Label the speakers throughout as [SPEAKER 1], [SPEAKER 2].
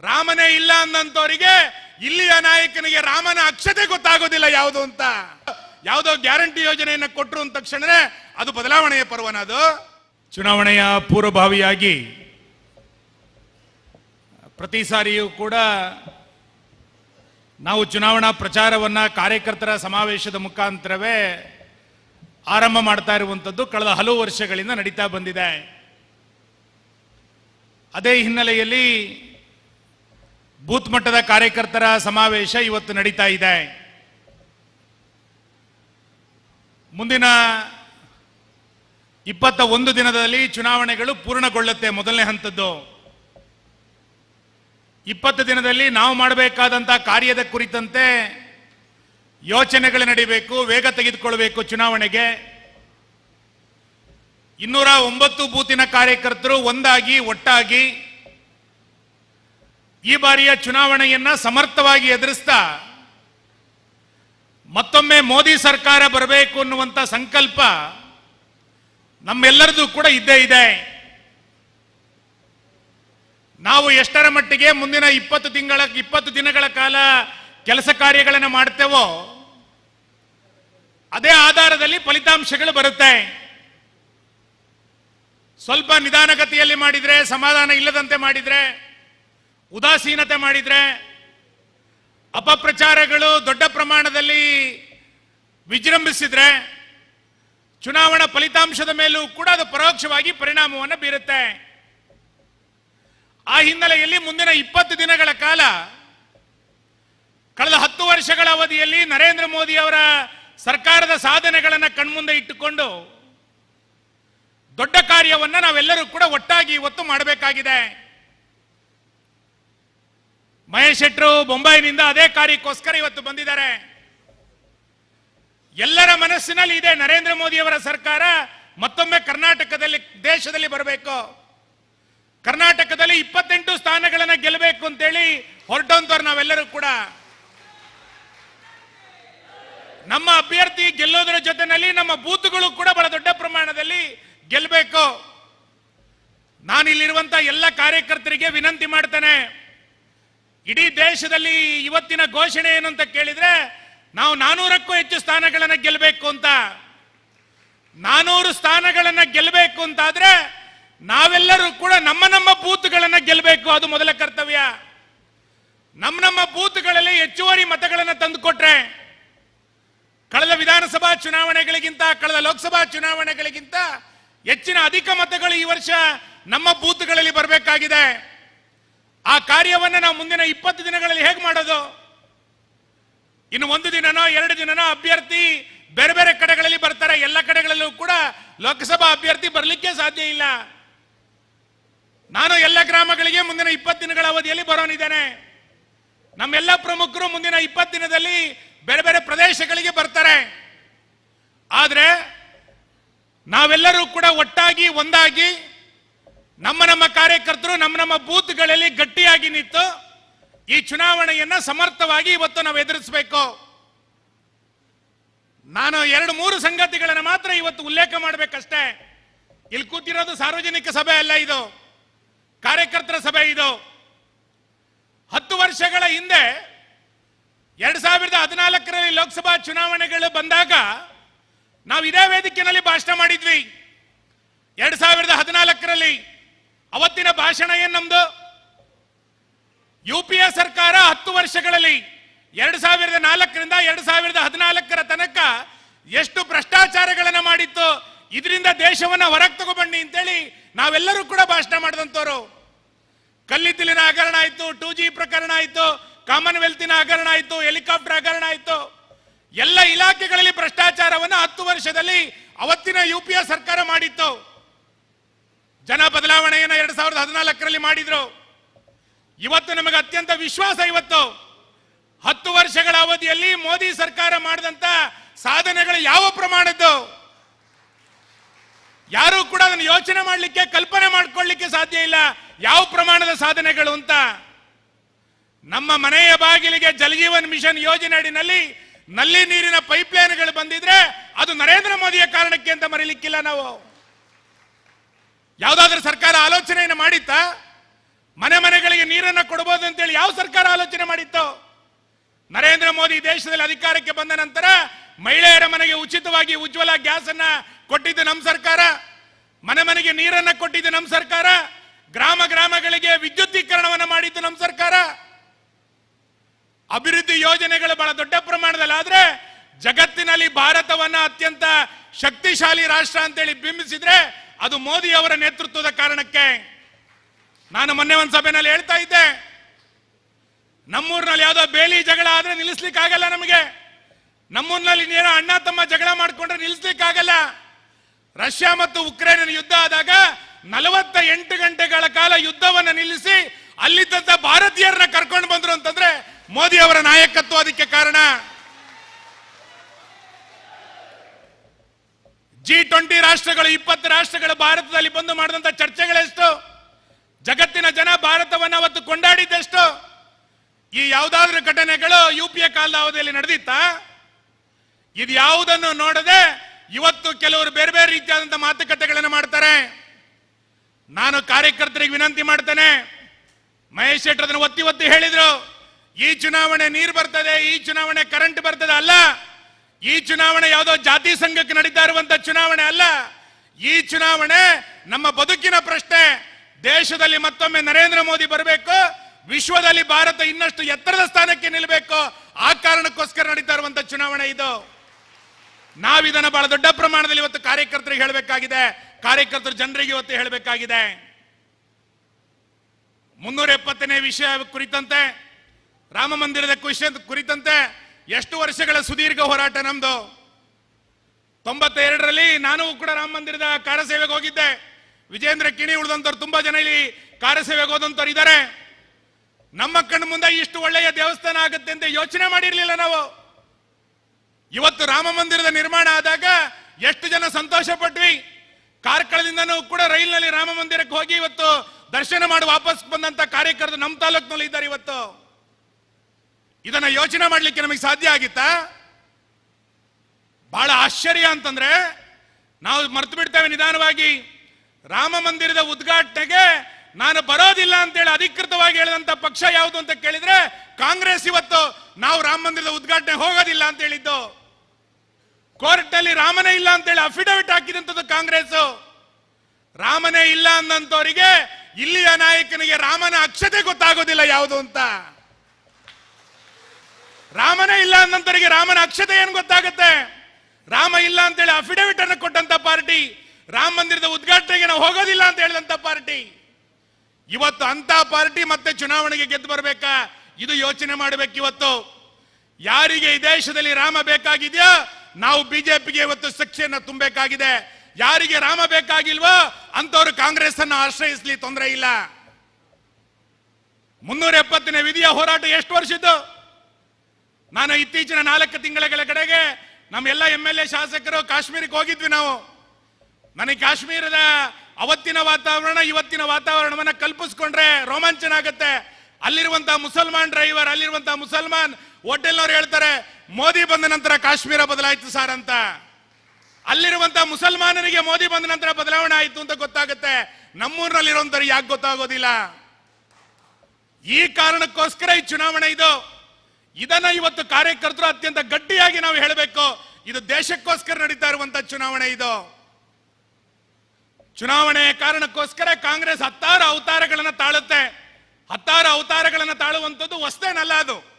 [SPEAKER 1] ರಾಮನೇ ಇಲ್ಲ ಅಂದಂತವರಿಗೆ ಇಲ್ಲಿಯ ನಾಯಕನಿಗೆ ರಾಮನ ಅಕ್ಷತೆ ಗೊತ್ತಾಗೋದಿಲ್ಲ ಯಾವುದು ಅಂತ. ಯಾವುದೋ ಗ್ಯಾರಂಟಿ ಯೋಜನೆಯನ್ನ ಕೊಟ್ಟರು ಅಂದ ತಕ್ಷಣವೇ ಅದು ಬದಲಾವಣೆಯ ಪರ್ವನ ಅದು. ಚುನಾವಣೆಯ ಪೂರ್ವಭಾವಿಯಾಗಿ ಪ್ರತಿ ಸಾರಿಯೂ ಕೂಡ ನಾವು ಚುನಾವಣಾ ಪ್ರಚಾರವನ್ನ ಕಾರ್ಯಕರ್ತರ ಸಮಾವೇಶದ ಮುಖಾಂತರವೇ ಆರಂಭ ಮಾಡ್ತಾ ಇರುವಂಥದ್ದು ಕಳೆದ ಹಲವು ವರ್ಷಗಳಿಂದ ನಡೀತಾ ಬಂದಿದೆ. ಅದೇ ಹಿನ್ನೆಲೆಯಲ್ಲಿ ಬೂತ್ ಮಟ್ಟದ ಕಾರ್ಯಕರ್ತರ ಸಮಾವೇಶ ಇವತ್ತು ನಡೀತಾ ಇದೆ. ಮುಂದಿನ ಇಪ್ಪತ್ತ ಒಂದು ದಿನದಲ್ಲಿ ಚುನಾವಣೆಗಳು ಪೂರ್ಣಗೊಳ್ಳುತ್ತೆ ಮೊದಲನೇ ಹಂತದ್ದು. ಇಪ್ಪತ್ತು ದಿನದಲ್ಲಿ ನಾವು ಮಾಡಬೇಕಾದಂಥ ಕಾರ್ಯದ ಕುರಿತಂತೆ ಯೋಚನೆಗಳು ನಡಿಬೇಕು, ವೇಗ ತೆಗೆದುಕೊಳ್ಬೇಕು ಚುನಾವಣೆಗೆ. ಇನ್ನೂರ ಒಂಬತ್ತು ಬೂತಿನ ಕಾರ್ಯಕರ್ತರು ಒಂದಾಗಿ, ಒಟ್ಟಾಗಿ ಈ ಬಾರಿಯ ಚುನಾವಣೆಯನ್ನ ಸಮರ್ಥವಾಗಿ ಎದುರಿಸ್ತಾ ಮತ್ತೊಮ್ಮೆ ಮೋದಿ ಸರ್ಕಾರ ಬರಬೇಕು ಅನ್ನುವಂಥ ಸಂಕಲ್ಪ ನಮ್ಮೆಲ್ಲರದು ಕೂಡ ಇದ್ದೇ ಇದೆ. ನಾವು ಎಷ್ಟರ ಮಟ್ಟಿಗೆ ಮುಂದಿನ ಇಪ್ಪತ್ತು ತಿಂಗಳ, ಇಪ್ಪತ್ತು ದಿನಗಳ ಕಾಲ ಕೆಲಸ ಕಾರ್ಯಗಳನ್ನು ಮಾಡ್ತೇವೋ, ಅದೇ ಆಧಾರದಲ್ಲಿ ಫಲಿತಾಂಶಗಳು ಬರುತ್ತೆ. ಸ್ವಲ್ಪ ನಿಧಾನಗತಿಯಲ್ಲಿ ಮಾಡಿದರೆ, ಸಮಾಧಾನ ಇಲ್ಲದಂತೆ ಮಾಡಿದ್ರೆ ಉದಾಸೀನತೆ ಮಾಡಿದ್ರೆ ಅಪಪ್ರಚಾರಗಳು ದೊಡ್ಡ ಪ್ರಮಾಣದಲ್ಲಿ ವಿಜೃಂಭಿಸಿದರೆ ಚುನಾವಣಾ ಫಲಿತಾಂಶದ ಮೇಲೂ ಕೂಡ ಅದು ಪರೋಕ್ಷವಾಗಿ ಪರಿಣಾಮವನ್ನು ಬೀರುತ್ತೆ. ಆ ಹಿನ್ನೆಲೆಯಲ್ಲಿ ಮುಂದಿನ ಇಪ್ಪತ್ತು ದಿನಗಳ ಕಾಲ ಕಳೆದ ಹತ್ತು ವರ್ಷಗಳ ಅವಧಿಯಲ್ಲಿ ನರೇಂದ್ರ ಮೋದಿ ಅವರ ಸರ್ಕಾರದ ಸಾಧನೆಗಳನ್ನು ಕಣ್ಮುಂದೆ ಇಟ್ಟುಕೊಂಡು ದೊಡ್ಡ ಕಾರ್ಯವನ್ನು ನಾವೆಲ್ಲರೂ ಕೂಡ ಒಟ್ಟಾಗಿ ಇವತ್ತು ಮಾಡಬೇಕಾಗಿದೆ. ಮಹೇಶ್ ಶೆಟ್ಟರು ಮುಂಬೈನಿಂದ ಅದೇ ಕಾರ್ಯಕ್ಕೋಸ್ಕರ ಇವತ್ತು ಬಂದಿದ್ದಾರೆ. ಎಲ್ಲರ ಮನಸ್ಸಿನಲ್ಲಿ ಇದೆ ನರೇಂದ್ರ ಮೋದಿಯವರ ಸರ್ಕಾರ, ಮತ್ತೊಮ್ಮೆ ಕರ್ನಾಟಕದಲ್ಲಿ, ದೇಶದಲ್ಲಿ ಬರಬೇಕು. ಕರ್ನಾಟಕದಲ್ಲಿ ಇಪ್ಪತ್ತೆಂಟು ಸ್ಥಾನಗಳನ್ನು ಗೆಲ್ಲಬೇಕು ಅಂತೇಳಿ ಹೊರಟಂತವ್ರು ನಾವೆಲ್ಲರೂ ಕೂಡ. ನಮ್ಮ ಅಭ್ಯರ್ಥಿ ಗೆಲ್ಲೋದರ ಜೊತೆನಲ್ಲಿ ನಮ್ಮ ಬೂತ್ಗಳು ಕೂಡ ಬಹಳ ದೊಡ್ಡ ಪ್ರಮಾಣದಲ್ಲಿ ಗೆಲ್ಲಬೇಕು ನಾನು ಇಲ್ಲಿರುವಂತ ಎಲ್ಲ ಕಾರ್ಯಕರ್ತರಿಗೆ ವಿನಂತಿ ಮಾಡ್ತೇನೆ. ಇಡೀ ದೇಶದಲ್ಲಿ ಇವತ್ತಿನ ಘೋಷಣೆ ಏನು ಅಂತ ಕೇಳಿದ್ರೆ, ನಾವು ನಾನೂರಕ್ಕೂ ಹೆಚ್ಚು ಸ್ಥಾನಗಳನ್ನ ಗೆಲ್ಲಬೇಕು ಅಂತ. ನಾನೂರು ಸ್ಥಾನಗಳನ್ನ ಗೆಲ್ಲಬೇಕು ಅಂತಾದ್ರೆ, ನಾವೆಲ್ಲರೂ ಕೂಡ ನಮ್ಮ ನಮ್ಮ ಬೂತ್ಗಳನ್ನ ಗೆಲ್ಲಬೇಕು ಅದು ಮೊದಲ ಕರ್ತವ್ಯ. ನಮ್ಮ ನಮ್ಮ ಬೂತ್ಗಳಲ್ಲಿ ಹೆಚ್ಚುವರಿ ಮತಗಳನ್ನು ತಂದುಕೊಟ್ರೆ, ಕಳೆದ ವಿಧಾನಸಭಾ ಚುನಾವಣೆಗಳಿಗಿಂತ, ಕಳೆದ ಲೋಕಸಭಾ ಚುನಾವಣೆಗಳಿಗಿಂತ ಹೆಚ್ಚಿನ ಅಧಿಕ ಮತಗಳು ಈ ವರ್ಷ ನಮ್ಮ ಬೂತ್ಗಳಲ್ಲಿ ಬರಬೇಕಾಗಿದೆ. ಆ ಕಾರ್ಯವನ್ನು ನಾವು ಮುಂದಿನ ಇಪ್ಪತ್ತು ದಿನಗಳಲ್ಲಿ ಹೇಗೆ ಮಾಡೋದು? ಇನ್ನು ಒಂದು ದಿನನೋ, ಎರಡು ದಿನನೋ ಅಭ್ಯರ್ಥಿ ಬೇರೆ ಬೇರೆ ಕಡೆಗಳಲ್ಲಿ ಬರ್ತಾರೆ. ಎಲ್ಲ ಕಡೆಗಳಲ್ಲೂ ಕೂಡ ಲೋಕಸಭಾ ಅಭ್ಯರ್ಥಿ ಬರಲಿಕ್ಕೆ ಸಾಧ್ಯ ಇಲ್ಲ. ನಾನು ಎಲ್ಲ ಗ್ರಾಮಗಳಿಗೆ ಮುಂದಿನ ಇಪ್ಪತ್ತು ದಿನಗಳ ಅವಧಿಯಲ್ಲಿ ಬರೋನಿದ್ದೇನೆ. ನಮ್ಮೆಲ್ಲ ಪ್ರಮುಖರು ಮುಂದಿನ ಇಪ್ಪತ್ತು ದಿನದಲ್ಲಿ ಬೇರೆ ಬೇರೆ ಪ್ರದೇಶಗಳಿಗೆ ಬರ್ತಾರೆ. ಆದರೆ ನಾವೆಲ್ಲರೂ ಕೂಡ ಒಟ್ಟಾಗಿ, ಒಂದಾಗಿ ನಮ್ಮ ನಮ್ಮ ಕಾರ್ಯಕರ್ತರು, ನಮ್ಮ ನಮ್ಮ ಬೂತ್ಗಳಲ್ಲಿ ಗಟ್ಟಿಯಾಗಿ ನಿಂತು ಈ ಚುನಾವಣೆಯನ್ನ ಸಮರ್ಥವಾಗಿ ಇವತ್ತು ನಾವು ಎದುರಿಸಬೇಕು. ನಾನು ಎರಡು ಮೂರು ಸಂಗತಿಗಳನ್ನು ಮಾತ್ರ ಇವತ್ತು ಉಲ್ಲೇಖ ಮಾಡಬೇಕಷ್ಟೇ. ಇಲ್ಲಿ ಕೂತಿರೋದು ಸಾರ್ವಜನಿಕ ಸಭೆ ಅಲ್ಲ ಇದು. ಕಾರ್ಯಕರ್ತರ ಸಭೆ ಇದು. ಹತ್ತು ವರ್ಷಗಳ ಹಿಂದೆ ಎರಡ್ ಸಾವಿರದ ಹದಿನಾಲ್ಕರಲ್ಲಿ ಲೋಕಸಭಾ ಚುನಾವಣೆಗಳು ಬಂದಾಗ ನಾವು ಇದೇ ವೇದಿಕೆಯಲ್ಲಿ ಭಾಷಣ ಮಾಡಿದ್ವಿ. ಎರಡ್ ಸಾವಿರದ ಹದಿನಾಲ್ಕರಲ್ಲಿ ಅವತ್ತಿನ ಭಾಷಣ ಏನ್ ನಮ್ದು? ಯು ಪಿ ಎ ಸರ್ಕಾರ ಹತ್ತು ವರ್ಷಗಳಲ್ಲಿ ಎರಡ್ ಸಾವಿರದ ನಾಲ್ಕರಿಂದ ಎರಡ್ ಸಾವಿರದ ಹದಿನಾಲ್ಕರ ತನಕ ಎಷ್ಟು ಭ್ರಷ್ಟಾಚಾರಗಳನ್ನ ಮಾಡಿತ್ತು, ಇದರಿಂದ ದೇಶವನ್ನ ಹೊರಗೆ ತಗೊಬನ್ನಿ ಅಂತೇಳಿ ನಾವೆಲ್ಲರೂ ಕೂಡ ಭಾಷಣ ಮಾಡಿದಂತವ್ರು ಕಲ್ಲಿದ್ದಲಿನ ಹಗರಣ ಆಯ್ತು ಟೂ ಜಿ ಪ್ರಕರಣ ಆಯ್ತು ಕಾಮನ್ವೆಲ್ತಿನ ಹಗರಣ ಆಯ್ತು ಹೆಲಿಕಾಪ್ಟರ್ ಹಗರಣ ಆಯ್ತು. ಎಲ್ಲ ಇಲಾಖೆಗಳಲ್ಲಿ ಭ್ರಷ್ಟಾಚಾರವನ್ನು ಹತ್ತು ವರ್ಷದಲ್ಲಿ ಅವತ್ತಿನ ಯು ಪಿ ಸರ್ಕಾರ ಮಾಡಿತ್ತು. ಜನ ಬದಲಾವಣೆಯನ್ನು ಎರಡ್ ಸಾವಿರದ ಹದಿನಾಲ್ಕರಲ್ಲಿ ಮಾಡಿದ್ರು. ಇವತ್ತು ನಮಗೆ ಅತ್ಯಂತ ವಿಶ್ವಾಸ ಇವತ್ತು. ಹತ್ತು ವರ್ಷಗಳ ಅವಧಿಯಲ್ಲಿ ಮೋದಿ ಸರ್ಕಾರ ಮಾಡಿದಂತ ಸಾಧನೆಗಳು ಯಾವ ಪ್ರಮಾಣದ್ದು? ಯಾರು ಕೂಡ ಅದನ್ನು ಯೋಚನೆ ಮಾಡಲಿಕ್ಕೆ, ಕಲ್ಪನೆ ಮಾಡ್ಕೊಳ್ಳಿಕ್ಕೆ ಸಾಧ್ಯ ಇಲ್ಲ. ಯಾವ ಪ್ರಮಾಣದ ಸಾಧನೆಗಳು ಅಂತ. ನಮ್ಮ ಮನೆಯ ಬಾಗಿಲಿಗೆ ಜಲಜೀವನ್ ಮಿಷನ್ ಯೋಜನೆ ಅಡಿನಲ್ಲಿ ನಲ್ಲಿ ನೀರಿನ ಪೈಪ್ಲೈನ್ಗಳು ಬಂದಿದ್ರೆ ಅದು ನರೇಂದ್ರ ಮೋದಿಯ ಕಾರಣಕ್ಕೆ ಅಂತ ಮರೀಲಿಕ್ಕಿಲ್ಲ ನಾವು. ಯಾವುದಾದ್ರೂ ಸರ್ಕಾರ ಆಲೋಚನೆಯನ್ನು ಮಾಡಿತ್ತಾ? ಮನೆ ಮನೆಗಳಿಗೆ ನೀರನ್ನು ಕೊಡಬಹುದು ಅಂತೇಳಿ ಯಾವ ಸರ್ಕಾರ ಆಲೋಚನೆ ಮಾಡಿತ್ತು? ನರೇಂದ್ರ ಮೋದಿ ದೇಶದಲ್ಲಿ ಅಧಿಕಾರಕ್ಕೆ ಬಂದ ನಂತರ ಮಹಿಳೆಯರ ಮನೆಗೆ ಉಚಿತವಾಗಿ ಉಜ್ವಲ ಗ್ಯಾಸ್ ಅನ್ನ ಕೊಟ್ಟಿದ್ದು ನಮ್ಮ ಸರ್ಕಾರ, ಮನೆ ಮನೆಗೆ ನೀರನ್ನ ಕೊಟ್ಟಿದ್ದು ನಮ್ಮ ಸರ್ಕಾರ, ಗ್ರಾಮ ಗ್ರಾಮಗಳಿಗೆ ವಿದ್ಯುದ್ದೀಕರಣವನ್ನ ಮಾಡಿದ್ದು ನಮ್ಮ ಸರ್ಕಾರ. ಅಭಿವೃದ್ಧಿ ಯೋಜನೆಗಳು ಬಹಳ ದೊಡ್ಡ ಪ್ರಮಾಣದಲ್ಲಿ ಆದ್ರೆ ಜಗತ್ತಿನಲ್ಲಿ ಭಾರತವನ್ನ ಅತ್ಯಂತ ಶಕ್ತಿಶಾಲಿ ರಾಷ್ಟ್ರ ಅಂತೇಳಿ ಬಿಂಬಿಸಿದ್ರೆ ಅದು ಮೋದಿ ಅವರ ನೇತೃತ್ವದ ಕಾರಣಕ್ಕೆ ನಾನು ಮೊನ್ನೆ ಒಂದು ಸಭೆನಲ್ಲಿ ಹೇಳ್ತಾ ಇದ್ದೆ. ನಮ್ಮೂರಿನಲ್ಲಿ ಯಾವುದೋ ಬೇಲಿ ಜಗಳ ಆದ್ರೆ ನಿಲ್ಲಿಸ್ಲಿಕ್ಕೆ ಆಗಲ್ಲ ನಮಗೆ. ನಮ್ಮೂರಿನಲ್ಲಿ ನೇರ ಅಣ್ಣ ತಮ್ಮ ಜಗಳ ಮಾಡಿಕೊಂಡ್ರೆ ನಿಲ್ಲಿಸ್ಲಿಕ್ಕೆ ಆಗಲ್ಲ ರಷ್ಯಾ ಮತ್ತು ಉಕ್ರೇನ್ ಯುದ್ಧ ಆದಾಗ ನಲವತ್ತ ಎಂಟು ಗಂಟೆಗಳ ಕಾಲ ಯುದ್ಧವನ್ನು ನಿಲ್ಲಿಸಿ ಅಲ್ಲಿದ್ದಂತ ಭಾರತೀಯರನ್ನ ಕರ್ಕೊಂಡು ಬಂದ್ರು ಅಂತಂದ್ರೆ ಮೋದಿ ಅವರ ನಾಯಕತ್ವ ಅದಕ್ಕೆ ಕಾರಣ. ಜಿ ಟ್ವೆಂಟಿ ರಾಷ್ಟ್ರಗಳು, ಇಪ್ಪತ್ತು ರಾಷ್ಟ್ರಗಳು ಭಾರತದಲ್ಲಿ ಬಂದು ಮಾಡಿದಂಥ ಚರ್ಚೆಗಳೆಷ್ಟು ಜಗತ್ತಿನ ಜನ ಭಾರತವನ್ನು ಅವತ್ತು ಕೊಂಡಾಡಿದ್ದೆಷ್ಟು? ಈ ಯಾವುದಾದ್ರೂ ಘಟನೆಗಳು ಯು ಪಿ ಎ ಕಾಲದ ಅವಧಿಯಲ್ಲಿ ನಡೆದಿತ್ತಾ? ಇದು ಯಾವುದನ್ನು ನೋಡದೆ ಇವತ್ತು ಕೆಲವರು ಬೇರೆ ಬೇರೆ ರೀತಿಯಾದಂಥ ಮಾತುಕತೆಗಳನ್ನು ಮಾಡ್ತಾರೆ. ನಾನು ಕಾರ್ಯಕರ್ತರಿಗೆ ವಿನಂತಿ ಮಾಡ್ತೇನೆ. ಮಹೇಶ್ ಶೆಟ್ಟರ್ ಅದನ್ನು ಒತ್ತಿ ಒತ್ತಿ ಹೇಳಿದ್ರು. ಈ ಚುನಾವಣೆ ನೀರು ಬರ್ತದೆ, ಈ ಚುನಾವಣೆ ಕರೆಂಟ್ ಬರ್ತದೆ ಅಲ್ಲ. ಈ ಚುನಾವಣೆ ಯಾವುದೋ ಜಾತಿ ಸಂಘಕ್ಕೆ ನಡೀತಾ ಇರುವಂತ ಚುನಾವಣೆ ಅಲ್ಲ. ಈ ಚುನಾವಣೆ ನಮ್ಮ ಬದುಕಿನ ಪ್ರಶ್ನೆ. ದೇಶದಲ್ಲಿ ಮತ್ತೊಮ್ಮೆ ನರೇಂದ್ರ ಮೋದಿ ಬರಬೇಕು, ವಿಶ್ವದಲ್ಲಿ ಭಾರತ ಇನ್ನಷ್ಟು ಎತ್ತರದ ಸ್ಥಾನಕ್ಕೆ ನಿಲ್ಲಬೇಕು. ಆ ಕಾರಣಕ್ಕೋಸ್ಕರ ನಡೀತಾ ಇರುವಂತ ಚುನಾವಣೆ ಇದು. ನಾವಿದನ್ನ ಬಹಳ ದೊಡ್ಡ ಪ್ರಮಾಣದಲ್ಲಿ ಇವತ್ತು ಕಾರ್ಯಕರ್ತರಿಗೆ ಹೇಳಬೇಕಾಗಿದೆ. ಕಾರ್ಯಕರ್ತರು ಜನರಿಗೆ ಇವತ್ತು ಹೇಳಬೇಕಾಗಿದೆ. ಮುನ್ನೂರ ಎಪ್ಪತ್ತನೇ ವಿಷಯ ಕುರಿತಂತೆ, ರಾಮ ಮಂದಿರದ ವಿಷಯ ಕುರಿತಂತೆ ಎಷ್ಟು ವರ್ಷಗಳ ಸುದೀರ್ಘ ಹೋರಾಟ ನಮ್ದು? ತೊಂಬತ್ತೆರಡರಲ್ಲಿ ನಾನು ಕೂಡ ರಾಮ ಮಂದಿರದ ಕಾರ್ಯಸೇವೆಗೆ ಹೋಗಿದ್ದೆ. ವಿಜೇಂದ್ರ ಕಿಣಿ ಉಳಿದಂತವ್ರು ತುಂಬಾ ಜನ ಇಲ್ಲಿ ಕಾರ್ಯಸೇವೆಗೆ ಹೋದಂತವ್ರು ಇದ್ದಾರೆ. ನಮ್ಮ ಕಣ್ಣು ಮುಂದೆ ಇಷ್ಟು ಒಳ್ಳೆಯ ದೇವಸ್ಥಾನ ಆಗುತ್ತೆ ಅಂತ ಯೋಚನೆ ಮಾಡಿರಲಿಲ್ಲ ನಾವು. ಇವತ್ತು ರಾಮ ಮಂದಿರದ ನಿರ್ಮಾಣ ಆದಾಗ ಎಷ್ಟು ಜನ ಸಂತೋಷ ಪಟ್ವಿ ಕಾರ್ಕಳದಿಂದನೂ ಕೂಡ ರೈಲಿನಲ್ಲಿ ರಾಮ ಮಂದಿರಕ್ಕೆ ಹೋಗಿ ಇವತ್ತು ದರ್ಶನ ಮಾಡಿ ವಾಪಸ್ ಬಂದಂತ ಕಾರ್ಯಕರ್ತರು ನಮ್ಮ ತಾಲೂಕಿನಲ್ಲಿ ಇದ್ದಾರೆ ಇವತ್ತು. ಇದನ್ನ ಯೋಚನೆ ಮಾಡಲಿಕ್ಕೆ ನಮಗೆ ಸಾಧ್ಯ ಆಗಿತ್ತಾ? ಬಹಳ ಆಶ್ಚರ್ಯ ಅಂತಂದ್ರೆ, ನಾವು ಮರ್ತು ಬಿಡ್ತೇವೆ ನಿಧಾನವಾಗಿ. ರಾಮ ಮಂದಿರದ ಉದ್ಘಾಟನೆಗೆ ನಾನು ಬರೋದಿಲ್ಲ ಅಂತೇಳಿ ಅಧಿಕೃತವಾಗಿ ಹೇಳಿದಂತ ಪಕ್ಷ ಯಾವುದು ಅಂತ ಕೇಳಿದ್ರೆ, ಕಾಂಗ್ರೆಸ್ ಇವತ್ತು ನಾವು ರಾಮ ಮಂದಿರದ ಉದ್ಘಾಟನೆ ಹೋಗೋದಿಲ್ಲ ಅಂತ ಹೇಳಿದ್ದು. ಕೋರ್ಟ್ ಅಲ್ಲಿ ರಾಮನೇ ಇಲ್ಲ ಅಂತೇಳಿ ಅಫಿಡವಿಟ್ ಹಾಕಿದಂಥದ್ದು ಕಾಂಗ್ರೆಸ್ ರಾಮನೇ ಇಲ್ಲ ಅಂದಂತವರಿಗೆ ಇಲ್ಲಿಯ ನಾಯಕನಿಗೆ ರಾಮನ ಅಕ್ಷತೆ ಗೊತ್ತಾಗೋದಿಲ್ಲ ಯಾವುದು ಅಂತ. ರಾಮನೇ ಇಲ್ಲ ಅಂದಂತವರಿಗೆ ರಾಮನ ಅಕ್ಷತೆ ಏನು ಗೊತ್ತಾಗುತ್ತೆ? ರಾಮ ಇಲ್ಲ ಅಂತೇಳಿ ಅಫಿಡವಿಟ್ ಅನ್ನು ಕೊಟ್ಟಂತ ಪಾರ್ಟಿ, ರಾಮ ಮಂದಿರದ ಉದ್ಘಾಟನೆಗೆ ನಾವು ಹೋಗೋದಿಲ್ಲ ಅಂತ ಹೇಳಿದಂತ ಪಾರ್ಟಿ. ಇವತ್ತು ಅಂತ ಪಾರ್ಟಿ ಮತ್ತೆ ಚುನಾವಣೆಗೆ ಗೆದ್ದು ಬರಬೇಕಾ? ಇದು ಯೋಚನೆ ಮಾಡಬೇಕು ಇವತ್ತು. ಯಾರಿಗೆ ಈ ದೇಶದಲ್ಲಿ ರಾಮ ಬೇಕಾಗಿದೆಯೋ? ನಾವು ಬಿಜೆಪಿಗೆ ಇವತ್ತು ಶಿಕ್ಷೆಯನ್ನು ತುಂಬಬೇಕಾಗಿದೆ. ಯಾರಿಗೆ ರಾಮ ಬೇಕಾಗಿಲ್ವೋ ಅಂತವರು ಕಾಂಗ್ರೆಸ್ ಅನ್ನು ಆಶ್ರಯಿಸಲಿ ತೊಂದರೆ ಇಲ್ಲ. ಮುನ್ನೂರ ಎಪ್ಪತ್ತನೇ ವಿಧಿಯ ಹೋರಾಟ ಎಷ್ಟು ವರ್ಷದ್ದು? ನಾನು ಇತ್ತೀಚಿನ ನಾಲ್ಕು ತಿಂಗಳ ಕಡೆಗೆ ನಮ್ಮೆಲ್ಲ ಎಂ ಎಲ್ ಎ ಶಾಸಕರು ಕಾಶ್ಮೀರಕ್ಕೆ ಹೋಗಿದ್ವಿ ನಾವು. ನನಗೆ ಕಾಶ್ಮೀರದ ಅವತ್ತಿನ ವಾತಾವರಣ, ಇವತ್ತಿನ ವಾತಾವರಣವನ್ನ ಕಲ್ಪಿಸ್ಕೊಂಡ್ರೆ ರೋಮಾಂಚನ ಆಗುತ್ತೆ. ಅಲ್ಲಿರುವಂತಹ ಮುಸಲ್ಮಾನ್ ಡ್ರೈವರ್ ಅಲ್ಲಿರುವಂತಹ ಮುಸಲ್ಮಾನ್ ಹೋಟೆಲ್ನವ್ರು ಹೇಳ್ತಾರೆ, ಮೋದಿ ಬಂದ ನಂತರ ಕಾಶ್ಮೀರ ಬದಲಾಯಿತು ಸರ್ ಅಂತ. ಅಲ್ಲಿರುವಂತಹ ಮುಸಲ್ಮಾನರಿಗೆ ಮೋದಿ ಬಂದ ನಂತರ ಬದಲಾವಣೆ ಆಯಿತು ಅಂತ ಗೊತ್ತಾಗುತ್ತೆ. ನಮ್ಮೂರಿನಲ್ಲಿರುವಂತವ್ರು ಯಾಕೆ ಗೊತ್ತಾಗೋದಿಲ್ಲ. ಈ ಕಾರಣಕ್ಕೋಸ್ಕರ ಈ ಚುನಾವಣೆ ಇದು. ಇದನ್ನ ಇವತ್ತು ಕಾರ್ಯಕರ್ತರು ಅತ್ಯಂತ ಗಟ್ಟಿಯಾಗಿ ನಾವು ಹೇಳಬೇಕು. ಇದು ದೇಶಕ್ಕೋಸ್ಕರ ನಡೀತಾ ಇರುವಂತ ಚುನಾವಣೆ ಇದು. ಚುನಾವಣೆಯ ಕಾರಣಕ್ಕೋಸ್ಕರ ಕಾಂಗ್ರೆಸ್ ಹತ್ತಾರು ಅವತಾರಗಳನ್ನ ತಾಳುತ್ತೆ. ಹತ್ತಾರು ಅವತಾರಗಳನ್ನ ತಾಳುವಂಥದ್ದು ಹೊಸದೇನಲ್ಲ ಅದು.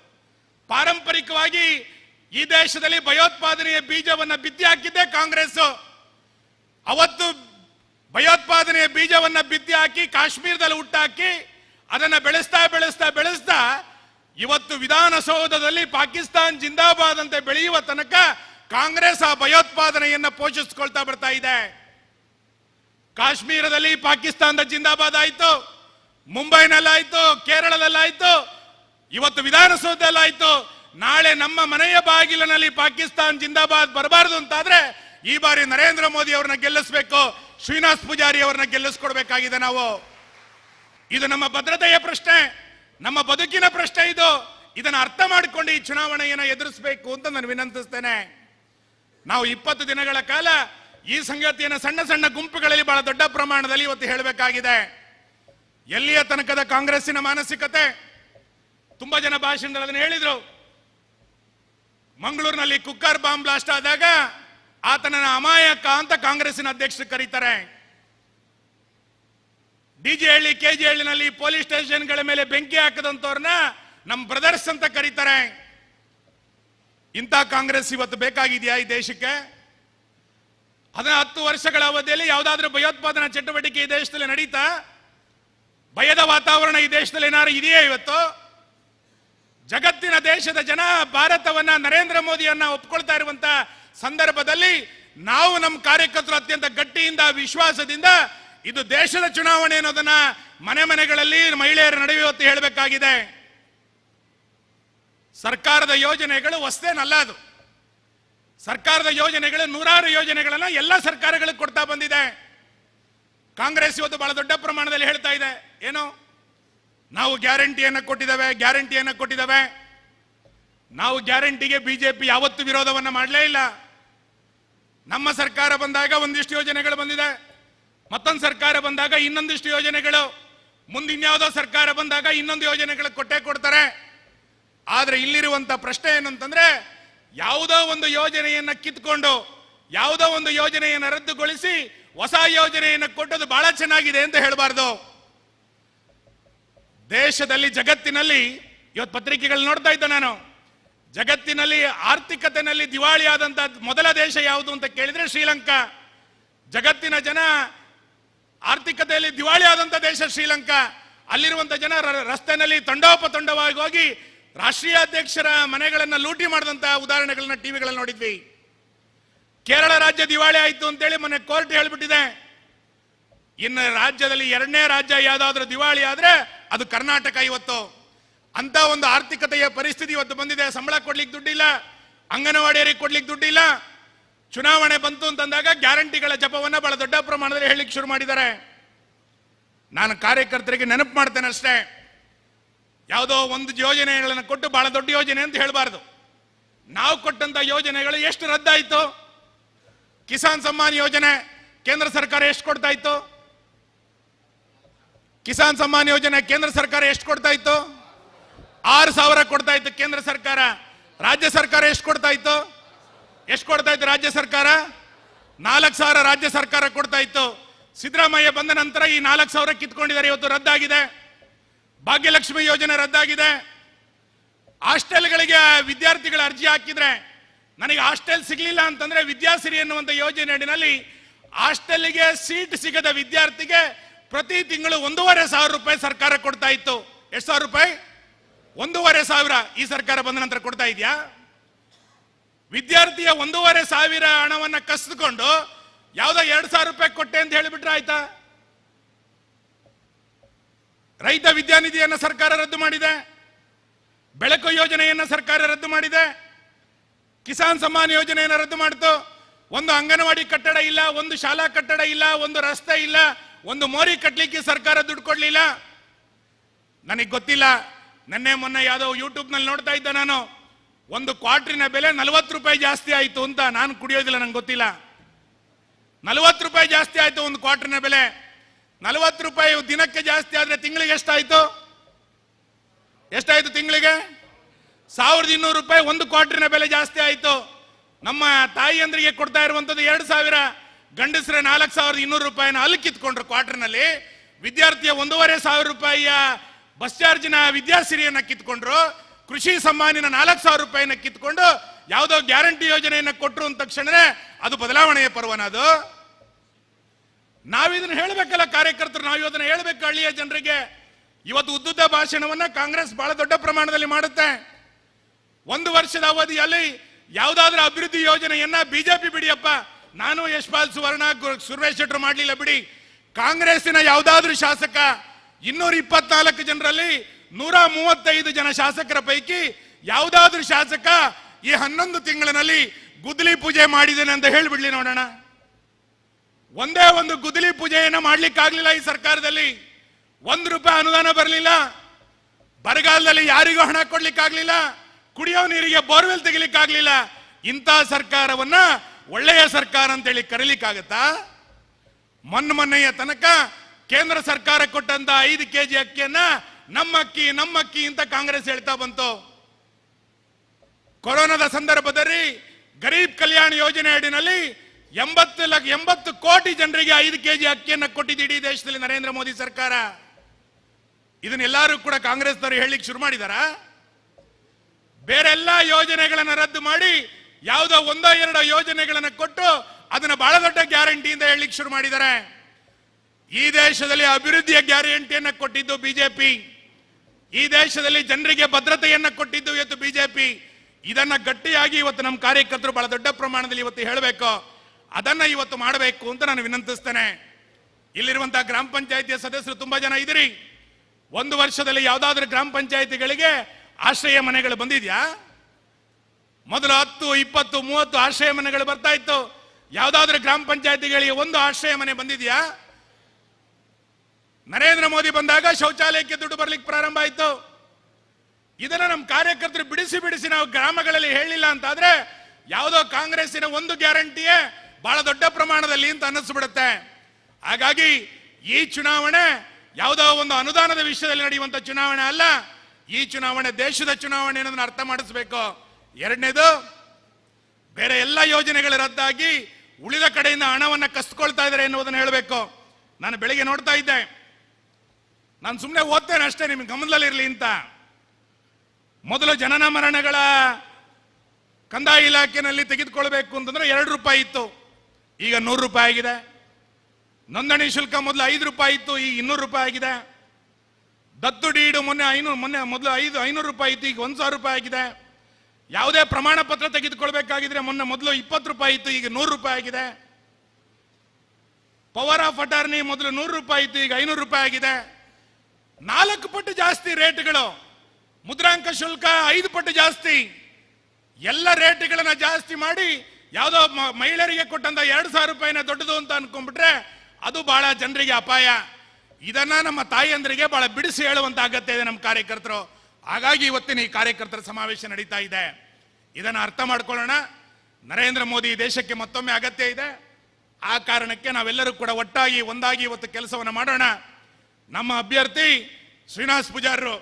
[SPEAKER 1] ಪಾರಂಪರಿಕವಾಗಿ ಈ ದೇಶದಲ್ಲಿ ಭಯೋತ್ಪಾದನೆಯ ಬೀಜವನ್ನ ಬಿತ್ತಿ ಹಾಕಿದ್ದೆ ಕಾಂಗ್ರೆಸ್ ಅವತ್ತು ಭಯೋತ್ಪಾದನೆಯ ಬೀಜವನ್ನ ಬಿತ್ತಿ ಹಾಕಿ ಕಾಶ್ಮೀರದಲ್ಲಿ ಹುಟ್ಟಾಕಿ ಅದನ್ನ ಬೆಳೆಸ್ತಾ ಬೆಳೆಸ್ತಾ ಬೆಳೆಸ್ತಾ ಇವತ್ತು ವಿಧಾನಸೌಧದಲ್ಲಿ ಪಾಕಿಸ್ತಾನ್ ಜಿಂದಾಬಾದ್ ಅಂತ ಬೆಳೆಯುವ ತನಕ ಕಾಂಗ್ರೆಸ್ ಆ ಭಯೋತ್ಪಾದನೆಯನ್ನ ಪೋಷಿಸ್ಕೊಳ್ತಾ ಬರ್ತಾ ಇದೆ. ಕಾಶ್ಮೀರದಲ್ಲಿ ಪಾಕಿಸ್ತಾನದ ಜಿಂದಾಬಾದ್ ಆಯ್ತು ಮುಂಬೈನಲ್ಲಾಯ್ತು ಕೇರಳದಲ್ಲಾಯ್ತು ಇವತ್ತು ವಿಧಾನಸೌಧದಲ್ಲಾಯ್ತು ನಾಳೆ ನಮ್ಮ ಮನೆಯ ಬಾಗಿಲಿನಲ್ಲಿ ಪಾಕಿಸ್ತಾನ್ ಜಿಂದಾಬಾದ್ ಬರಬಾರದು ಅಂತಾದ್ರೆ ಈ ಬಾರಿ ನರೇಂದ್ರ ಮೋದಿ ಅವ್ರನ್ನ ಗೆಲ್ಲಿಸಬೇಕು, ಶ್ರೀನಿವಾಸ್ ಪೂಜಾರಿ ಅವ್ರನ್ನ ಗೆಲ್ಲಿಸ್ಕೊಡ್ಬೇಕಾಗಿದೆ ನಾವು. ಇದು ನಮ್ಮ ಭದ್ರತೆಯ ಪ್ರಶ್ನೆ. ನಮ್ಮ ಬದುಕಿನ ಪ್ರಶ್ನೆ ಇದು. ಇದನ್ನು ಅರ್ಥ ಮಾಡಿಕೊಂಡು ಈ ಚುನಾವಣೆಯನ್ನು ಎದುರಿಸಬೇಕು ಅಂತ ನಾನು ವಿನಂತಿಸ್ತೇನೆ. ನಾವು ಇಪ್ಪತ್ತು ದಿನಗಳ ಕಾಲ ಈ ಸಂಗತಿಯನ್ನು ಸಣ್ಣ ಸಣ್ಣ ಗುಂಪುಗಳಲ್ಲಿ ಬಹಳ ದೊಡ್ಡ ಪ್ರಮಾಣದಲ್ಲಿ ಇವತ್ತು ಹೇಳಬೇಕಾಗಿದೆ. ಎಲ್ಲಿಯ ತನಕದ ಕಾಂಗ್ರೆಸ್ಸಿನ ಮಾನಸಿಕತೆ? ತುಂಬಾ ಜನ ಭಾಷಣದಲ್ಲಿ ಅದನ್ನು ಹೇಳಿದ್ರು. ಮಂಗಳೂರಿನಲ್ಲಿ ಕುಕ್ಕರ್ ಬಾಂಬ್ ಬ್ಲಾಸ್ಟ್ ಆದಾಗ ಆತನ ಅಮಾಯಕ ಅಂತ ಕಾಂಗ್ರೆಸ್ಸಿನ ಅಧ್ಯಕ್ಷರು ಕರೀತಾರೆ. ಡಿಜೆ ಹಳ್ಳಿ ಕೆಜಿ ಹಳ್ಳಿನಲ್ಲಿ ಪೊಲೀಸ್ ಸ್ಟೇಷನ್ಗಳ ಮೇಲೆ ಬೆಂಕಿ ಹಾಕದಂತವ್ರನ್ನ ನಮ್ಮ ಬ್ರದರ್ಸ್ ಅಂತ ಕರೀತಾರೆ. ಇಂಥ ಕಾಂಗ್ರೆಸ್ ಇವತ್ತು ಬೇಕಾಗಿದೆಯಾ ಈ ದೇಶಕ್ಕೆ? ಅದನ್ನ ಹತ್ತು ವರ್ಷಗಳ ಅವಧಿಯಲ್ಲಿ ಯಾವುದಾದ್ರೂ ಭಯೋತ್ಪಾದನಾ ಚಟುವಟಿಕೆ ಈ ದೇಶದಲ್ಲಿ ನಡೀತಾ? ಭಯದ ವಾತಾವರಣ ಈ ದೇಶದಲ್ಲಿ ಏನಾದ್ರು ಇದೆಯಾ ಇವತ್ತು? ಜಗತ್ತಿನ ದೇಶದ ಜನ ಭಾರತವನ್ನ ನರೇಂದ್ರ ಮೋದಿಯನ್ನ ಒಪ್ಕೊಳ್ತಾ ಇರುವಂತ ಸಂದರ್ಭದಲ್ಲಿ ನಾವು ನಮ್ಮ ಕಾರ್ಯಕರ್ತರು ಅತ್ಯಂತ ಗಟ್ಟಿಯಿಂದ, ವಿಶ್ವಾಸದಿಂದ ಇದು ದೇಶದ ಚುನಾವಣೆ ಅನ್ನೋದನ್ನ ಮನೆ ಮನೆಗಳಲ್ಲಿ ಮಹಿಳೆಯರ ನಡುವೆ ಹೊತ್ತು ಹೇಳಬೇಕಾಗಿದೆ. ಸರ್ಕಾರದ ಯೋಜನೆಗಳು ಹೊಸದೇನಲ್ಲ ಅದು. ಸರ್ಕಾರದ ಯೋಜನೆಗಳು ನೂರಾರು ಯೋಜನೆಗಳನ್ನ ಎಲ್ಲ ಸರ್ಕಾರಗಳು ಕೊಡ್ತಾ ಬಂದಿದೆ. ಕಾಂಗ್ರೆಸ್ ಇವತ್ತು ಬಹಳ ದೊಡ್ಡ ಪ್ರಮಾಣದಲ್ಲಿ ಹೇಳ್ತಾ ಇದೆ. ಏನು? ನಾವು ಗ್ಯಾರಂಟಿಯನ್ನು ಕೊಟ್ಟಿದ್ದೇವೆ ಗ್ಯಾರಂಟಿಯನ್ನು ಕೊಟ್ಟಿದ್ದೇವೆ. ನಾವು ಗ್ಯಾರಂಟಿಗೆ ಬಿಜೆಪಿ ಯಾವತ್ತೂ ವಿರೋಧವನ್ನು ಮಾಡಲೇ ಇಲ್ಲ. ನಮ್ಮ ಸರ್ಕಾರ ಬಂದಾಗ ಒಂದಿಷ್ಟು ಯೋಜನೆಗಳು ಬಂದಿದೆ. ಮತ್ತೊಂದು ಸರ್ಕಾರ ಬಂದಾಗ ಇನ್ನೊಂದಿಷ್ಟು ಯೋಜನೆಗಳು ಮುಂದಿನ್ಯಾವುದೋ ಸರ್ಕಾರ ಬಂದಾಗ ಇನ್ನೊಂದು ಯೋಜನೆಗಳು ಕೊಟ್ಟೆ ಕೊಡ್ತಾರೆ. ಆದರೆ ಇಲ್ಲಿರುವಂಥ ಪ್ರಶ್ನೆ ಏನಂತಂದ್ರೆ, ಯಾವುದೋ ಒಂದು ಯೋಜನೆಯನ್ನ ಕಿತ್ಕೊಂಡು, ಯಾವುದೋ ಒಂದು ಯೋಜನೆಯನ್ನು ರದ್ದುಗೊಳಿಸಿ ಹೊಸ ಯೋಜನೆಯನ್ನು ಕೊಟ್ಟದು ಬಹಳ ಚೆನ್ನಾಗಿದೆ ಅಂತ ಹೇಳಬಾರ್ದು. ದೇಶದಲ್ಲಿ ಜಗತ್ತಿನಲ್ಲಿ, ಇವತ್ತು ಪತ್ರಿಕೆಗಳು ನೋಡ್ತಾ ಇದ್ದೆ ನಾನು, ಜಗತ್ತಿನಲ್ಲಿ ಆರ್ಥಿಕತೆಯಲ್ಲಿ ದಿವಾಳಿ ಆದಂತ ಮೊದಲ ದೇಶ ಯಾವುದು ಅಂತ ಕೇಳಿದ್ರೆ ಶ್ರೀಲಂಕಾ. ಜಗತ್ತಿನ ಜನ ಆರ್ಥಿಕತೆಯಲ್ಲಿ ದಿವಾಳಿ ಆದಂತ ದೇಶ ಶ್ರೀಲಂಕಾ ಅಲ್ಲಿರುವಂಥ ಜನ ರಸ್ತೆನಲ್ಲಿ ತಂಡೋಪತಂಡವಾಗಿ ಹೋಗಿ ರಾಷ್ಟ್ರೀಯ ಅಧ್ಯಕ್ಷರ ಮನೆಗಳನ್ನು ಲೂಟಿ ಮಾಡಿದಂತ ಉದಾಹರಣೆಗಳನ್ನ ಟಿವಿಗಳಲ್ಲಿ ನೋಡಿದ್ವಿ. ಕೇರಳ ರಾಜ್ಯ ದಿವಾಳಿ ಆಯಿತು ಅಂತೇಳಿ ಮೊನ್ನೆ ಕೋರ್ಟ್ ಹೇಳ್ಬಿಟ್ಟಿದೆ. ಇನ್ನು ರಾಜ್ಯದಲ್ಲಿ ಎರಡನೇ ರಾಜ್ಯ ಯಾವುದಾದ್ರೂ ದಿವಾಳಿ ಆದ್ರೆ ಅದು ಕರ್ನಾಟಕ ಇವತ್ತು. ಅಂತ ಒಂದು ಆರ್ಥಿಕತೆಯ ಪರಿಸ್ಥಿತಿ ಇವತ್ತು ಬಂದಿದೆ. ಸಂಬಳ ಕೊಡ್ಲಿಕ್ಕೆ ದುಡ್ಡಿಲ್ಲ, ಅಂಗನವಾಡಿಯರಿಗೆ ಕೊಡ್ಲಿಕ್ಕೆ ದುಡ್ಡಿಲ್ಲ ಚುನಾವಣೆ ಬಂತು ಅಂತಂದಾಗ ಗ್ಯಾರಂಟಿಗಳ ಜಪವನ್ನ ಬಹಳ ದೊಡ್ಡ ಪ್ರಮಾಣದಲ್ಲಿ ಹೇಳಲಿಕ್ಕೆ ಶುರು ಮಾಡಿದ್ದಾರೆ. ನಾನು ಕಾರ್ಯಕರ್ತರಿಗೆ ನೆನಪು ಮಾಡ್ತೇನೆ ಅಷ್ಟೇ. ಯಾವುದೋ ಒಂದು ಯೋಜನೆಗಳನ್ನು ಕೊಟ್ಟು ಬಹಳ ದೊಡ್ಡ ಯೋಜನೆ ಅಂತ ಹೇಳಬಾರ್ದು. ನಾವು ಕೊಟ್ಟಂತ ಯೋಜನೆಗಳು ಎಷ್ಟು ರದ್ದಾಯಿತು? ಕಿಸಾನ್ ಸಮ್ಮಾನ್ ಯೋಜನೆ ಕೇಂದ್ರ ಸರ್ಕಾರ ಎಷ್ಟು ಕೊಡ್ತಾ ಇತ್ತು? ಕಿಸಾನ್ ಸಮ್ಮಾನ್ ಯೋಜನೆ ಕೇಂದ್ರ ಸರ್ಕಾರ ಎಷ್ಟು ಕೊಡ್ತಾ ಇತ್ತು? ಆರು ಸಾವಿರ ಕೊಡ್ತಾ ಇತ್ತು ಕೇಂದ್ರ ಸರ್ಕಾರ. ರಾಜ್ಯ ಸರ್ಕಾರ ಎಷ್ಟು ಕೊಡ್ತಾ ಇತ್ತು? ಎಷ್ಟು ಕೊಡ್ತಾ ಇತ್ತು ರಾಜ್ಯ ಸರ್ಕಾರ? ನಾಲ್ಕು ಸಾವಿರ ರಾಜ್ಯ ಸರ್ಕಾರ ಕೊಡ್ತಾ ಇತ್ತು. ಸಿದ್ದರಾಮಯ್ಯ ಬಂದ ನಂತರ ಈ ನಾಲ್ಕು ಸಾವಿರ ಕಿತ್ಕೊಂಡಿದ್ದಾರೆ. ಇವತ್ತು ರದ್ದಾಗಿದೆ. ಭಾಗ್ಯಲಕ್ಷ್ಮಿ ಯೋಜನೆ ರದ್ದಾಗಿದೆ. ಹಾಸ್ಟೆಲ್ಗಳಿಗೆ ವಿದ್ಯಾರ್ಥಿಗಳ ಅರ್ಜಿ ಹಾಕಿದ್ರೆ ನನಗೆ ಹಾಸ್ಟೆಲ್ ಸಿಗ್ಲಿಲ್ಲ ಅಂತಂದ್ರೆ ವಿದ್ಯಾಸಿರಿ ಎನ್ನುವಂತ ಯೋಜನೆ ಅಡಿನಲ್ಲಿ ಹಾಸ್ಟೆಲ್ಗೆ ಸೀಟ್ ಸಿಗದ ವಿದ್ಯಾರ್ಥಿಗೆ ಪ್ರತಿ ತಿಂಗಳು ಒಂದೂವರೆ ಸಾವಿರ ರೂಪಾಯಿ ಸರ್ಕಾರ ಕೊಡ್ತಾ ಇತ್ತು. ಎಷ್ಟು ಸಾವಿರ ರೂಪಾಯಿ? ಒಂದೂವರೆ ಸಾವಿರ ಈ ಸರ್ಕಾರ ಬಂದ ನಂತರ ಕೊಡ್ತಾ ಇದೆಯಾ? ವಿದ್ಯಾರ್ಥಿಯ ಒಂದೂವರೆ ಸಾವಿರ ಹಣವನ್ನ ಕಸಿದುಕೊಂಡು ಯಾವುದೋ ಎರಡು ಸಾವಿರ ರೂಪಾಯಿ ಕೊಟ್ಟೆ ಅಂತ ಹೇಳಿಬಿಟ್ರೆ ಆಯ್ತಾ? ರೈತ ವಿದ್ಯಾನಿಧಿಯನ್ನು ಸರ್ಕಾರ ರದ್ದು ಮಾಡಿದೆ. ಬೆಳಕು ಯೋಜನೆಯನ್ನು ಸರ್ಕಾರ ರದ್ದು ಮಾಡಿದೆ. ಕಿಸಾನ್ ಸಮ್ಮಾನ್ ಯೋಜನೆಯನ್ನು ರದ್ದು ಮಾಡಿತು. ಒಂದು ಅಂಗನವಾಡಿ ಕಟ್ಟಡ ಇಲ್ಲ, ಒಂದು ಶಾಲಾ ಕಟ್ಟಡ ಇಲ್ಲ, ಒಂದು ರಸ್ತೆ ಇಲ್ಲ, ಒಂದು ಮೋರಿ ಕಟ್ಟಲಿಕ್ಕೆ ಸರ್ಕಾರ ದುಡ್ಡು ಕೊಡ್ಲಿಲ್ಲ. ನನಗೆ ಗೊತ್ತಿಲ್ಲ. ನಿನ್ನೆ ಮೊನ್ನೆ ಯಾವುದೋ ಯೂಟ್ಯೂಬ್ನಲ್ಲಿ ನೋಡ್ತಾ ಇದ್ದೆ ನಾನು. ಒಂದು ಕ್ವಾರ್ಟ್ರಿನ ಬೆಲೆ ನಲವತ್ತು ರೂಪಾಯಿ ಜಾಸ್ತಿ ಆಯಿತು ಅಂತ ನಾನು ಕುಡಿಯೋದಿಲ್ಲ, ನಂಗೆ ಗೊತ್ತಿಲ್ಲ. ನಲವತ್ತು ರೂಪಾಯಿ ಜಾಸ್ತಿ ಆಯಿತು ಒಂದು ಕ್ವಾರ್ಟ್ರಿನ ಬೆಲೆ. ನಲವತ್ತು ರೂಪಾಯಿ ದಿನಕ್ಕೆ ಜಾಸ್ತಿ ಆದರೆ ತಿಂಗಳಿಗೆ ಎಷ್ಟಾಯಿತು? ಎಷ್ಟಾಯಿತು ತಿಂಗಳಿಗೆ? ಸಾವಿರದ ಇನ್ನೂರು ರೂಪಾಯಿ ಒಂದು ಕ್ವಾರ್ಟ್ರಿನ ಬೆಲೆ ಜಾಸ್ತಿ ಆಯಿತು. ನಮ್ಮ ತಾಯಿಯಂದ್ರಿಗೆ ಕೊಡ್ತಾ ಇರುವಂಥದ್ದು ಎರಡು ಸಾವಿರ. ಗಂಡಸರ ನಾಲ್ಕು ಸಾವಿರದ ಇನ್ನೂರು ರೂಪಾಯಿನ ಅಲ್ಲಿ ಕಿತ್ಕೊಂಡ್ರು ಕ್ವಾರ್ಟರ್ನಲ್ಲಿ. ವಿದ್ಯಾರ್ಥಿಯ ಒಂದೂವರೆ ಸಾವಿರ ರೂಪಾಯಿಯ ಬಸ್ ಚಾರ್ಜಿನ ವಿದ್ಯಾಸಿರಿಯನ್ನ ಕಿತ್ಕೊಂಡ್ರು. ಕೃಷಿ ಸಮ್ಮಾನಿನ ನಾಲ್ಕು ಸಾವಿರ ರೂಪಾಯಿನ ಕಿತ್ಕೊಂಡು ಯಾವುದೋ ಗ್ಯಾರಂಟಿ ಯೋಜನೆಯನ್ನ ಕೊಟ್ಟರು ಅಂದ ತಕ್ಷಣನೇ ಅದು ಬದಲಾವಣೆಯ ಪರ್ವನ ಅದು. ನಾವಿದನ್ನು ಹೇಳಬೇಕಲ್ಲ ಕಾರ್ಯಕರ್ತರು ನಾವು ಇವತ್ತನ್ನು ಹೇಳಬೇಕು ಹಳ್ಳಿಯ ಜನರಿಗೆ. ಇವತ್ತು ಉದ್ದುದ್ದ ಭಾಷಣವನ್ನ ಕಾಂಗ್ರೆಸ್ ಬಹಳ ದೊಡ್ಡ ಪ್ರಮಾಣದಲ್ಲಿ ಮಾಡುತ್ತೆ. ಒಂದು ವರ್ಷದ ಅವಧಿಯಲ್ಲಿ ಯಾವುದಾದ್ರೂ ಅಭಿವೃದ್ಧಿ ಯೋಜನೆಯನ್ನ ಬಿಜೆಪಿ ಬಿಡಿಯಪ್ಪ. ನಾನು ಯಶ್ಪಾಲ್ ಸುವರ್ಣ ಸುರೇಶ್ ಶೆಟ್ಟರು ಮಾಡಲಿಲ್ಲ ಬಿಡಿ. ಕಾಂಗ್ರೆಸ್ಸಿನ ಯಾವುದಾದ್ರೂ ಶಾಸಕ ಇನ್ನೂರ ಇಪ್ಪತ್ನಾಲ್ಕು ಜನರಲ್ಲಿ ನೂರ ಮೂವತ್ತೈದು ಜನ ಶಾಸಕರ ಪೈಕಿ ಯಾವುದಾದ್ರೂ ಶಾಸಕ ಈ ಹನ್ನೊಂದು ತಿಂಗಳಿನಲ್ಲಿ ಗುದ್ಲಿ ಪೂಜೆ ಮಾಡಿದ್ದೇನೆ ಅಂತ ಹೇಳಿಬಿಡ್ಲಿ ನೋಡೋಣ. ಒಂದೇ ಒಂದು ಗುದ್ದಲಿ ಪೂಜೆಯನ್ನ ಮಾಡ್ಲಿಕ್ಕಾಗ್ಲಿಲ್ಲ ಈ ಸರ್ಕಾರದಲ್ಲಿ. ಒಂದು ರೂಪಾಯಿ ಅನುದಾನ ಬರಲಿಲ್ಲ. ಬರಗಾಲದಲ್ಲಿ ಯಾರಿಗೂ ಹಣ ಕೊಡ್ಲಿಕ್ಕಾಗ್ಲಿಲ್ಲ. ಕುಡಿಯೋ ನೀರಿಗೆ ಬೋರ್ವೆಲ್ ತೆಗಿಲಿಕ್ಕಾಗ್ಲಿಲ್ಲ. ಇಂಥ ಸರ್ಕಾರವನ್ನ ಒಳ್ಳೆಯ ಸರ್ಕಾರ ಅಂತೇಳಿ ಕರೀಲಿಕ್ಕಾಗತ್ತಾ? ಮೊನ್ನೆ ಮೊನ್ನೆಯ ತನಕ ಕೇಂದ್ರ ಸರ್ಕಾರ ಕೊಟ್ಟಂತ ಐದು ಕೆಜಿ ಅಕ್ಕಿಯನ್ನ ನಮ್ಮ ಅಕ್ಕಿ ನಮ್ಮ ಅಕ್ಕಿ ಅಂತ ಕಾಂಗ್ರೆಸ್ ಹೇಳ್ತಾ ಬಂತು. ಕೊರೋನಾದ ಸಂದರ್ಭದಲ್ಲಿ ಗರೀಬ್ ಕಲ್ಯಾಣ ಯೋಜನೆ ಅಡಿನಲ್ಲಿ ಎಂಬತ್ತು ಲಕ್ಷ, ಎಂಬತ್ತು ಕೋಟಿ ಜನರಿಗೆ ಐದು ಕೆಜಿ ಅಕ್ಕಿಯನ್ನು ಕೊಟ್ಟಿದ್ದು ಇಡೀ ದೇಶದಲ್ಲಿ ನರೇಂದ್ರ ಮೋದಿ ಸರ್ಕಾರ. ಇದನ್ನೆಲ್ಲರೂ ಕೂಡ ಕಾಂಗ್ರೆಸ್ನವರು ಹೇಳಲಿಕ್ಕೆ ಶುರು ಮಾಡಿದಾರ? ಬೇರೆಲ್ಲ ಯೋಜನೆಗಳನ್ನು ರದ್ದು ಮಾಡಿ ಯಾವುದೋ ಒಂದೋ ಎರಡೋ ಯೋಜನೆಗಳನ್ನು ಕೊಟ್ಟು ಅದನ್ನು ಬಹಳ ದೊಡ್ಡ ಗ್ಯಾರಂಟಿಯಿಂದ ಹೇಳಲಿಕ್ಕೆ ಶುರು ಮಾಡಿದ್ದಾರೆ ಈ ದೇಶದಲ್ಲಿ ಅಭಿವೃದ್ಧಿಯ ಗ್ಯಾರಂಟಿಯನ್ನು ಕೊಟ್ಟಿದ್ದು ಬಿಜೆಪಿ. ಈ ದೇಶದಲ್ಲಿ ಜನರಿಗೆ ಭದ್ರತೆಯನ್ನು ಕೊಟ್ಟಿದ್ದು ಇವತ್ತು ಬಿಜೆಪಿ. ಇದನ್ನ ಗಟ್ಟಿಯಾಗಿ ಇವತ್ತು ನಮ್ಮ ಕಾರ್ಯಕರ್ತರು ಬಹಳ ದೊಡ್ಡ ಪ್ರಮಾಣದಲ್ಲಿ ಇವತ್ತು ಹೇಳಬೇಕು. ಅದನ್ನ ಇವತ್ತು ಮಾಡಬೇಕು ಅಂತ ನಾನು ವಿನಂತಿಸ್ತೇನೆ. ಇಲ್ಲಿರುವಂತಹ ಗ್ರಾಮ ಪಂಚಾಯಿತಿಯ ಸದಸ್ಯರು ತುಂಬಾ ಜನ ಇದ್ದೀರಿ. ಒಂದು ವರ್ಷದಲ್ಲಿ ಯಾವ್ದಾದ್ರೂ ಗ್ರಾಮ ಪಂಚಾಯಿತಿಗಳಿಗೆ ಆಶ್ರಯ ಮನೆಗಳು ಬಂದಿದ್ಯಾ? ಮೊದಲು ಹತ್ತು, ಇಪ್ಪತ್ತು, ಮೂವತ್ತು ಆಶ್ರಯ ಮನೆಗಳು ಬರ್ತಾ ಇತ್ತು. ಯಾವ್ದಾದ್ರೂ ಗ್ರಾಮ ಪಂಚಾಯಿತಿಗಳಿಗೆ ಒಂದು ಆಶ್ರಯ ಮನೆ ಬಂದಿದ್ಯಾ? ನರೇಂದ್ರ ಮೋದಿ ಬಂದಾಗ ಶೌಚಾಲಯಕ್ಕೆ ದುಡ್ಡು ಬರ್ಲಿಕ್ಕೆ ಪ್ರಾರಂಭ ಆಯಿತು. ಇದನ್ನ ನಮ್ಮ ಕಾರ್ಯಕರ್ತರು ಬಿಡಿಸಿ ಬಿಡಿಸಿ ನಾವು ಗ್ರಾಮಗಳಲ್ಲಿ ಹೇಳಿಲ್ಲ ಅಂತಾದ್ರೆ ಯಾವುದೋ ಕಾಂಗ್ರೆಸ್ಸಿನ ಒಂದು ಗ್ಯಾರಂಟಿಯೇ ಬಹಳ ದೊಡ್ಡ ಪ್ರಮಾಣದಲ್ಲಿ ಅಂತ ಅನ್ನಿಸ್ಬಿಡುತ್ತೆ. ಹಾಗಾಗಿ ಈ ಚುನಾವಣೆ ಯಾವುದೋ ಒಂದು ಅನುದಾನದ ವಿಷಯದಲ್ಲಿ ನಡೆಯುವಂತ ಚುನಾವಣೆ ಅಲ್ಲ, ಈ ಚುನಾವಣೆ ದೇಶದ ಚುನಾವಣೆ ಅನ್ನೋದನ್ನ ಅರ್ಥ ಮಾಡಿಸ್ಬೇಕು. ಎರಡನೇದು, ಬೇರೆ ಎಲ್ಲ ಯೋಜನೆಗಳು ರದ್ದಾಗಿ ಉಳಿದ ಕಡೆಯಿಂದ ಹಣವನ್ನು ಕಸ್ಕೊಳ್ತಾ ಇದ್ದಾರೆ ಎನ್ನುವುದನ್ನು ಹೇಳಬೇಕು. ನಾನು ಬೆಳಿಗ್ಗೆ ನೋಡ್ತಾ ಇದ್ದೆ. ನಾನು ಸುಮ್ಮನೆ ಓದ್ತೇನೆ ಅಷ್ಟೇ ನಿಮ್ಗೆ ಗಮನದಲ್ಲಿರಲಿ ಅಂತ. ಮೊದಲು ಜನನ ಮರಣಗಳ ಕಂದಾಯ ಇಲಾಖೆನಲ್ಲಿ ತೆಗೆದುಕೊಳ್ಬೇಕು ಅಂತಂದ್ರೆ ಎರಡು ರೂಪಾಯಿ ಇತ್ತು. ಈಗ ನೂರು ರೂಪಾಯಿ ಆಗಿದೆ. ನೋಂದಣಿ ಶುಲ್ಕ ಮೊದಲು ಐದು ರೂಪಾಯಿ ಇತ್ತು, ಈಗ ಇನ್ನೂರು ರೂಪಾಯಿ ಆಗಿದೆ. ದತ್ತು ಡೀಡು ಮೊನ್ನೆ ಐನೂರು, ಮೊನ್ನೆ ಮೊದಲು ಐದು, ಐನೂರು ರೂಪಾಯಿ ಇತ್ತು, ಈಗ ಒಂದು ಸಾವಿರ ರೂಪಾಯಿ ಆಗಿದೆ. ಯಾವುದೇ ಪ್ರಮಾಣ ಪತ್ರ ತೆಗೆದುಕೊಳ್ಬೇಕಾಗಿದ್ರೆ ಮೊನ್ನೆ ಮೊದಲು ಇಪ್ಪತ್ತು ರೂಪಾಯಿ ಇತ್ತು, ಈಗ ನೂರು ರೂಪಾಯಿ ಆಗಿದೆ. ಪವರ್ ಆಫ್ ಅಟಾರ್ನಿ ಮೊದಲು ನೂರು ರೂಪಾಯಿ ಇತ್ತು, ಈಗ ಐನೂರು ರೂಪಾಯಿ ಆಗಿದೆ. ನಾಲ್ಕು ಪಟ್ಟು ಜಾಸ್ತಿ ರೇಟ್ಗಳು. ಮುದ್ರಾಂಕ ಶುಲ್ಕ ಐದು ಪಟ್ಟು ಜಾಸ್ತಿ. ಎಲ್ಲ ರೇಟ್ಗಳನ್ನ ಜಾಸ್ತಿ ಮಾಡಿ ಯಾವುದೋ ಮಹಿಳೆಯರಿಗೆ ಕೊಟ್ಟಂತ ಎರಡು ಸಾವಿರ ರೂಪಾಯಿನ ದೊಡ್ಡದು ಅಂತ ಅನ್ಕೊಂಡ್ಬಿಟ್ರೆ ಅದು ಬಹಳ ಜನರಿಗೆ ಅಪಾಯ. ಇದನ್ನ ನಮ್ಮ ತಾಯಿಯಂದರಿಗೆ ಬಹಳ ಬಿಡಿಸಿ ಹೇಳುವಂತ ಅಗತ್ಯ ಇದೆ ನಮ್ಮ ಕಾರ್ಯಕರ್ತರು. ಹಾಗಾಗಿ ಇವತ್ತಿನ ಈ ಕಾರ್ಯಕರ್ತರ ಸಮಾವೇಶ ನಡೀತಾ ಇದೆ. ಇದನ್ನ ಅರ್ಥ ಮಾಡ್ಕೊಳ್ಳೋಣ. ನರೇಂದ್ರ ಮೋದಿ ದೇಶಕ್ಕೆ ಮತ್ತೊಮ್ಮೆ ಅಗತ್ಯ ಇದೆ. ಆ ಕಾರಣಕ್ಕೆ ನಾವೆಲ್ಲರೂ ಕೂಡ ಒಟ್ಟಾಗಿ, ಒಂದಾಗಿ ಇವತ್ತು ಕೆಲಸವನ್ನು ಮಾಡೋಣ. ನಮ್ಮ ಅಭ್ಯರ್ಥಿ ಶ್ರೀನಿವಾಸ್ ಪೂಜಾರರು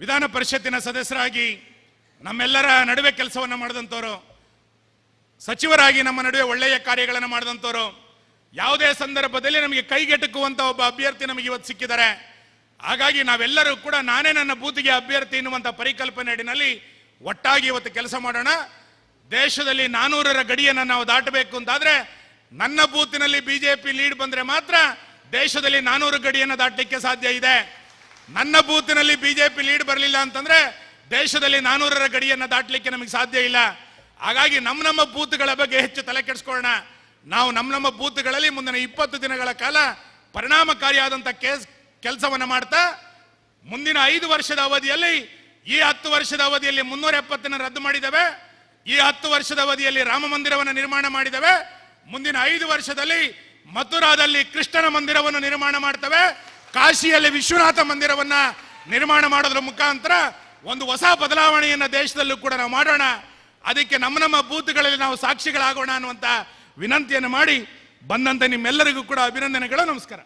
[SPEAKER 1] ವಿಧಾನ ಪರಿಷತ್ತಿನ ಸದಸ್ಯರಾಗಿ ನಮ್ಮೆಲ್ಲರ ನಡುವೆ ಕೆಲಸವನ್ನು ಮಾಡಿದಂಥವ್ರು, ಸಚಿವರಾಗಿ ನಮ್ಮ ನಡುವೆ ಒಳ್ಳೆಯ ಕಾರ್ಯಗಳನ್ನು ಮಾಡಿದಂಥವ್ರು, ಯಾವುದೇ ಸಂದರ್ಭದಲ್ಲಿ ನಮಗೆ ಕೈಗೆಟುಕುವಂಥ ಒಬ್ಬ ಅಭ್ಯರ್ಥಿ ನಮಗೆ ಇವತ್ತು ಸಿಕ್ಕಿದ್ದಾರೆ. ಹಾಗಾಗಿ ನಾವೆಲ್ಲರೂ ಕೂಡ ನಾನೇ ನನ್ನ ಬೂತಿಗೆ ಅಭ್ಯರ್ಥಿ ಎನ್ನುವಂಥ ಪರಿಕಲ್ಪನೆ ಅಡಿನಲ್ಲಿ ಒಟ್ಟಾಗಿ ಇವತ್ತು ಕೆಲಸ ಮಾಡೋಣ. ದೇಶದಲ್ಲಿ ನಾನೂರರ ಗಡಿಯನ್ನು ನಾವು ದಾಟಬೇಕು ಅಂತಾದರೆ ನನ್ನ ಬೂತಿನಲ್ಲಿ ಬಿಜೆಪಿ ಲೀಡ್ ಬಂದರೆ ಮಾತ್ರ ದೇಶದಲ್ಲಿ ನಾನೂರು ಗಡಿಯನ್ನು ದಾಟಲಿಕ್ಕೆ ಸಾಧ್ಯ ಇದೆ. ನನ್ನ ಬೂತಿನಲ್ಲಿ ಬಿಜೆಪಿ ಲೀಡ್ ಬರಲಿಲ್ಲ ಅಂತಂದ್ರೆ ದೇಶದಲ್ಲಿ ನಾನೂರರ ಗಡಿಯನ್ನು ದಾಟಲಿಕ್ಕೆ ನಮಗೆ ಸಾಧ್ಯ ಇಲ್ಲ. ಹಾಗಾಗಿ ನಮ್ಮ ನಮ್ಮ ಬೂತ್ಗಳ ಬಗ್ಗೆ ಹೆಚ್ಚು ತಲೆ ಕೆಡಿಸ್ಕೊಳ್ಳೋಣ. ನಾವು ನಮ್ಮ ನಮ್ಮ ಬೂತ್ಗಳಲ್ಲಿ ಮುಂದಿನ ಇಪ್ಪತ್ತು ದಿನಗಳ ಕಾಲ ಪರಿಣಾಮಕಾರಿಯಾದಂಥ ಕೇಸ್ ಕೆಲಸವನ್ನು ಮಾಡ್ತಾ, ಮುಂದಿನ ಐದು ವರ್ಷದ ಅವಧಿಯಲ್ಲಿ, ಈ ಹತ್ತು ವರ್ಷದ ಅವಧಿಯಲ್ಲಿ ಮುನ್ನೂರ ಎಪ್ಪತ್ತನ್ನು ರದ್ದು ಮಾಡಿದ್ದೇವೆ. ಈ ಹತ್ತು ವರ್ಷದ ಅವಧಿಯಲ್ಲಿ ರಾಮ ಮಂದಿರವನ್ನು ನಿರ್ಮಾಣ ಮಾಡಿದ್ದೇವೆ. ಮುಂದಿನ ಐದು ವರ್ಷದಲ್ಲಿ ಮಥುರಾದಲ್ಲಿ ಕೃಷ್ಣನ ಮಂದಿರವನ್ನು ನಿರ್ಮಾಣ ಮಾಡ್ತವೆ, ಕಾಶಿಯಲ್ಲಿ ವಿಶ್ವನಾಥ ಮಂದಿರವನ್ನ ನಿರ್ಮಾಣ ಮಾಡೋದ್ರ ಮುಖಾಂತರ ಒಂದು ಹೊಸ ಬದಲಾವಣೆಯನ್ನು ದೇಶದಲ್ಲೂ ಕೂಡ ನಾವು ಮಾಡೋಣ. ಅದಕ್ಕೆ ನಮ್ಮ ನಮ್ಮ ಬೂತ್ಗಳಲ್ಲಿ ನಾವು ಸಾಕ್ಷಿಗಳಾಗೋಣ ಅನ್ನುವಂತ ವಿನಂತಿಯನ್ನು ಮಾಡಿ ಬಂದಂತ ನಿಮ್ಮೆಲ್ಲರಿಗೂ ಕೂಡ ಅಭಿನಂದನೆಗಳು, ನಮಸ್ಕಾರ.